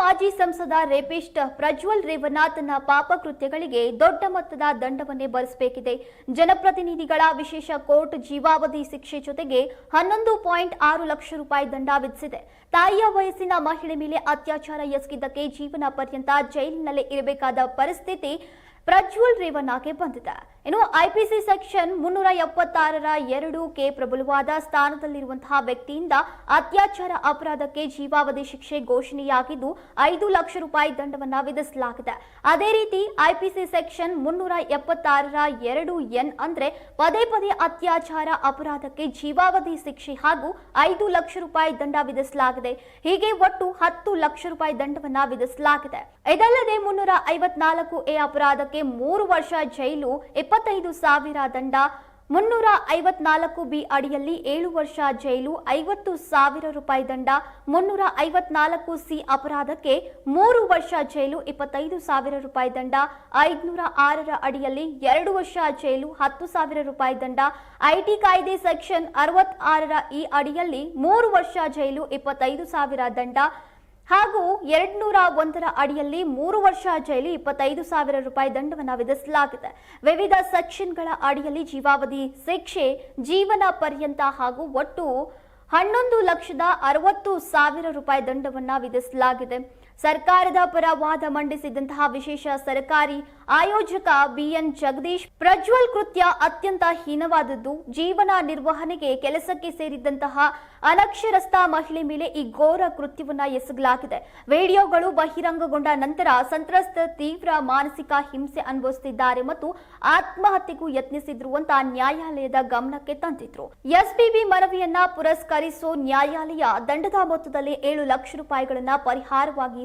ಮಾಜಿ ಸಂಸದ ರೇಪಿಸ್ಟ್ ಪ್ರಜ್ವಲ್ ರೇವನಾಥ್ನ ಪಾಪಕೃತ್ಯಗಳಿಗೆ ದೊಡ್ಡ ಮೊತ್ತದ ದಂಡವನ್ನೇ ಭರಿಸಬೇಕಿದೆ. ಜನಪ್ರತಿನಿಧಿಗಳ ವಿಶೇಷ ಕೋರ್ಟ್ ಜೀವಾವಧಿ ಶಿಕ್ಷೆ ಜೊತೆಗೆ ಹನ್ನೊಂದು ಪಾಯಿಂಟ್ ಆರು ಲಕ್ಷ ರೂಪಾಯಿ ದಂಡ ವಿಧಿಸಿದೆ. ತಾಯಿಯ ವಯಸ್ಸಿನ ಮಹಿಳೆ ಮೇಲೆ ಅತ್ಯಾಚಾರ ಎಸಗಿದ್ದಕ್ಕೆ ಜೀವನ ಪರ್ಯಂತ ಜೈಲಿನಲ್ಲೇ ಇರಬೇಕಾದ ಪರಿಸ್ಥಿತಿ ಪ್ರಜ್ವಲ್ ರೇವನಾಗೆ ಬಂದಿದೆ. ಇನ್ನು ಐಪಿಸಿ ಸೆಕ್ಷನ್ ಮುನ್ನೂರ ಎಪ್ಪತ್ತಾರರ ಎರಡು ಕೆ ಪ್ರಬಲವಾದ ಸ್ಥಾನದಲ್ಲಿರುವಂತಹ ವ್ಯಕ್ತಿಯಿಂದ ಅತ್ಯಾಚಾರ ಅಪರಾಧಕ್ಕೆ ಜೀವಾವಧಿ ಶಿಕ್ಷೆ ಘೋಷಣೆಯಾಗಿದ್ದು ಐದು ಲಕ್ಷ ರೂಪಾಯಿ ದಂಡವನ್ನ ವಿಧಿಸಲಾಗಿದೆ. ಅದೇ ರೀತಿ ಐಪಿಸಿ ಸೆಕ್ಷನ್ ಮುನ್ನೂರ ಎಪ್ಪತ್ತಾರರ ಎರಡು ಎನ್ ಅಂದ್ರೆ ಪದೇ ಪದೇ ಅತ್ಯಾಚಾರ ಅಪರಾಧಕ್ಕೆ ಜೀವಾವಧಿ ಶಿಕ್ಷೆ ಹಾಗೂ ಐದು ಲಕ್ಷ ರೂಪಾಯಿ ದಂಡ ವಿಧಿಸಲಾಗಿದೆ. ಹೀಗೆ ಒಟ್ಟು ಹತ್ತು ಲಕ್ಷ ರೂಪಾಯಿ ದಂಡವನ್ನ ವಿಧಿಸಲಾಗಿದೆ. ಇದಲ್ಲದೆ ಮುನ್ನೂರ ಐವತ್ನಾಲ್ಕು ಎ ಅಪರಾಧಕ್ಕೆ ಮೂರು ವರ್ಷ ಜೈಲು ಇಪ್ಪತ್ತೈದು ಸಾವಿರ ದಂಡ, ಮುನ್ನೂರ ಐವತ್ನಾಲ್ಕು ಬಿ ಅಡಿಯಲ್ಲಿ ಏಳು ವರ್ಷ ಜೈಲು, ಐವತ್ತು ಸಾವಿರ ರೂಪಾಯಿ ದಂಡ, ಮುನ್ನೂರ ಐವತ್ನಾಲ್ಕು ಸಿ ಅಪರಾಧಕ್ಕೆ ಮೂರು ವರ್ಷ ಜೈಲು, ಇಪ್ಪತ್ತೈದು ಸಾವಿರ ರೂಪಾಯಿ ದಂಡ, ಐದುನೂರ ಆರರ ಅಡಿಯಲ್ಲಿ ಎರಡು ವರ್ಷ ಜೈಲು, ಹತ್ತು ಸಾವಿರ ರೂಪಾಯಿ ದಂಡ, ಐಟಿ ಕಾಯ್ದೆ ಸೆಕ್ಷನ್ ಅರವತ್ತಾರರ ಈ ಅಡಿಯಲ್ಲಿ ಮೂರು ವರ್ಷ ಜೈಲು, ಇಪ್ಪತ್ತೈದು ಸಾವಿರ ದಂಡ ಹಾಗೂ ಎರಡ್ನೂರ ಒಂದರ ಅಡಿಯಲ್ಲಿ ಮೂರು ವರ್ಷ ಜೈಲಿ ಇಪ್ಪತ್ತೈದು ಸಾವಿರ ರೂಪಾಯಿ ದಂಡವನ್ನು ವಿಧಿಸಲಾಗಿದೆ. ವಿವಿಧ ಸೆಕ್ಷನ್ಗಳ ಅಡಿಯಲ್ಲಿ ಜೀವಾವಧಿ ಶಿಕ್ಷೆ, ಜೀವನ ಪರ್ಯಂತ ಹಾಗೂ ಒಟ್ಟು ಹನ್ನೊಂದು ಲಕ್ಷದ ಅರವತ್ತು ಸಾವಿರ ರೂಪಾಯಿ ದಂಡವನ್ನು ವಿಧಿಸಲಾಗಿದೆ. ಸರ್ಕಾರದ ಪರ ವಾದ ಮಂಡಿಸಿದಂತಹ ವಿಶೇಷ ಸರ್ಕಾರಿ ಆಯೋಜಕ ಬಿಎನ್ ಜಗದೀಶ್, ಪ್ರಜ್ವಲ್ ಕೃತ್ಯ ಅತ್ಯಂತ ಹೀನವಾದದ್ದು. ಜೀವನ ನಿರ್ವಹಣೆಗೆ ಕೆಲಸಕ್ಕೆ ಸೇರಿದಂತಹ ಅನಕ್ಷರಸ್ಥ ಮಹಿಳೆ ಮೇಲೆ ಈ ಘೋರ ಕೃತ್ಯವನ್ನ ಎಸಗಲಾಗಿದೆ. ವಿಡಿಯೋಗಳು ಬಹಿರಂಗಗೊಂಡ ನಂತರ ಸಂತ್ರಸ್ತ ತೀವ್ರ ಮಾನಸಿಕ ಹಿಂಸೆ ಅನುಭವಿಸುತ್ತಿದ್ದಾರೆ ಮತ್ತು ಆತ್ಮಹತ್ಯೆಗೂ ಯತ್ನಿಸಿದ್ರು ಅಂತ ನ್ಯಾಯಾಲಯದ ಗಮನಕ್ಕೆ ತಂದಿದ್ರು. ಎಸ್ಪಿಬಿ ಮನವಿಯನ್ನ ಪುರಸ್ಕರಿಸೋ ನ್ಯಾಯಾಲಯ ದಂಡದ ಮೊತ್ತದಲ್ಲಿ ಏಳು ಲಕ್ಷ ರೂಪಾಯಿಗಳನ್ನ ಪರಿಹಾರವಾಗಿ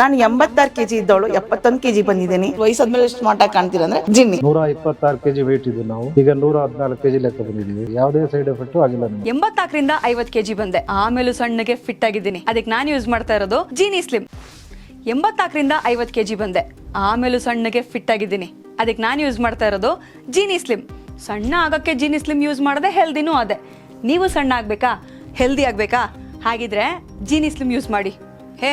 ನಾನು ಎಂಬತ್ತಾರು ಕೆಜಿ ಇದ್ದವಳು ಎಪ್ಪತ್ತೊಂದು ಕೆಜಿ ಬಂದಿದ್ದೀನಿ. ವಯಸ್ಸಾದ್ಮೇಲೆ ಸ್ಮಾರ್ಟ್ ಆಗಿ ಕಾಣ್ತೀರ ಅಂದ್ರೆ ಜಿನ್ನಿ. ನೂರ ಇಪ್ಪತ್ತಾರು ಕೆಜಿ ವೇಟ್ ಇದ್ದು ನಾವು. ಈಗ ನೂರ ಹದಿನಾಲ್ಕು ಕೆಜಿ ಲೆಕ್ಕ ಬಂದಿದ್ದೀವಿ. ಯಾವುದೇ ಸೈಡ್ ಎಫೆಕ್ಟ್ ಆಗಿಲ್ಲ ಎಂಬತ್ನಾಲ್ಕರಿಂದ ಐವತ್ ಕೆಜಿ ಬಂದೆ. ಆಮೇಲೂ ಸಣ್ಣಗೆ ಫಿಟ್ ಆಗಿದ್ದೀನಿ. ಅದಕ್ಕೆ ನಾನು ಯೂಸ್ ಮಾಡ್ತಾ ಇರೋದು ಜೀನಿ ಸ್ಲಿಮ್ ಎಂಬತ್ನಾಲ್ಕರಿಂದ ಐವತ್ ಕೆಜಿ ಬಂದೆ. ಆಮೇಲೂ ಸಣ್ಣಗೆ ಫಿಟ್ ಆಗಿದ್ದೀನಿ. ಅದಕ್ಕೆ ನಾನು ಯೂಸ್ ಮಾಡ್ತಾ ಇರೋದು ಜೀನಿ ಸ್ಲಿಮ್ ಸಣ್ಣ ಆಗಕ್ಕೆ ಜೀನಿ ಸ್ಲಿಮ್ ಯೂಸ್ ಮಾಡದೆ ಹೆಲ್ದಿನೂ ಅದೇ. ನೀವು ಸಣ್ಣ ಆಗ್ಬೇಕಾ? ಹೆಲ್ದಿ ಆಗ್ಬೇಕಾ? ಹಾಗಿದ್ರೆ ಜೀನಿ ಸ್ಲಿಮ್ ಯೂಸ್ ಮಾಡಿ. ಹೇ